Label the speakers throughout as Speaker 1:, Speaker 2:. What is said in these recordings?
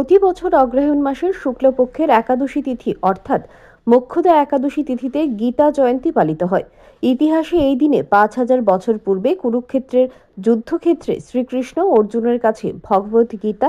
Speaker 1: প্রতি বছর অগ্রহায়ণ মাসের শুক্লপক্ষের একাদশী তিথি, অর্থাৎ মোক্ষদা একাদশী তিথিতে গীতা জয়ন্তী পালিত হয়। ইতিহাসে এই দিনে পাঁচ হাজার বছর পূর্বে কুরুক্ষেত্রের যুদ্ধক্ষেত্রে শ্রীকৃষ্ণ অর্জুনের কাছে ভগবত গীতা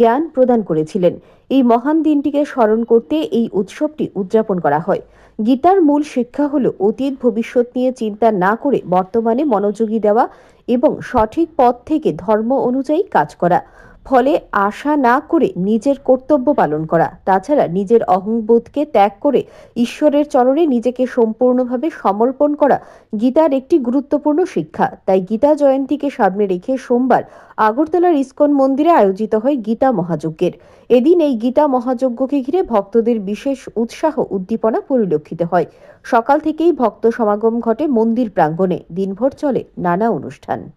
Speaker 1: জ্ঞান প্রদান করেছিলেন। এই মহান দিনটিকে স্মরণ করতে এই উৎসবটি উদযাপন করা হয়। গীতার মূল শিক্ষা হল অতীত ভবিষ্যৎ নিয়ে চিন্তা না করে বর্তমানে মনোযোগী দেওয়া এবং সঠিক পথ থেকে ধর্ম অনুযায়ী কাজ করা। ফলে আশা না করে নিজের কর্তব্য পালন করা। তাছাড়া নিজের অহংবোধকে ত্যাগ করে ঈশ্বরের চরণে নিজেকে সম্পূর্ণভাবে সমর্পণ করা গীতার একটি গুরুত্বপূর্ণ শিক্ষা। তাই গীতা জয়ন্তীকে সামনে রেখে সোমবার আগরতলার ইস্কন মন্দিরে আয়োজিত হয় গীতা মহাযজ্ঞের। এদিন এই গীতা মহাযজ্ঞকে ঘিরে ভক্তদের বিশেষ উৎসাহ উদ্দীপনা পরিলক্ষিত হয়। সকাল থেকেই ভক্ত সমাগম ঘটে মন্দির প্রাঙ্গণে। দিনভর চলে নানা অনুষ্ঠান।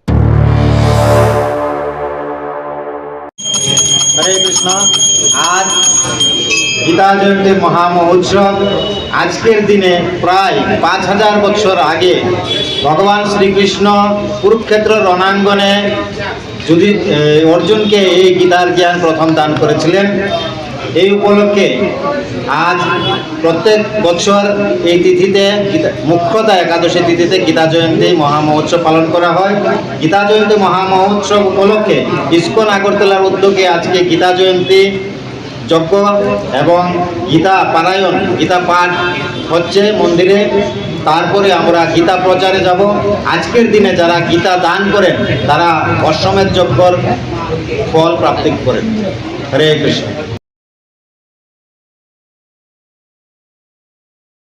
Speaker 2: হরে কৃষ্ণ। আজ গীতা জয়ন্তী মহামহোৎসব। আজকের দিনে প্রায় পাঁচ হাজার বছর আগে ভগবান শ্রীকৃষ্ণ কুরুক্ষেত্র রণাঙ্গনে যদি অর্জুনকে এই গীতার জ্ঞান প্রথম দান করেছিলেন। এই উপলক্ষে আজ প্রত্যেক বছর এই তিথিতে মুখ্যতা একাদশী তিথিতে গীতা জয়ন্তী মহামহোৎসব পালন করা হয়। গীতা জয়ন্তী মহামহোৎসব উপলক্ষে ইস্কন আগরতলার উদ্যোগে আজকে গীতা জয়ন্তী যজ্ঞ এবং গীতা পারায়ণ, গীতা পাঠ হচ্ছে মন্দিরে। তারপরে আমরা গীতা প্রচারে যাব। আজকের দিনে যারা গীতা দান করেন, তারা অশ্বমেধ যজ্ঞর ফল প্রাপ্তি করেন। হরে কৃষ্ণ।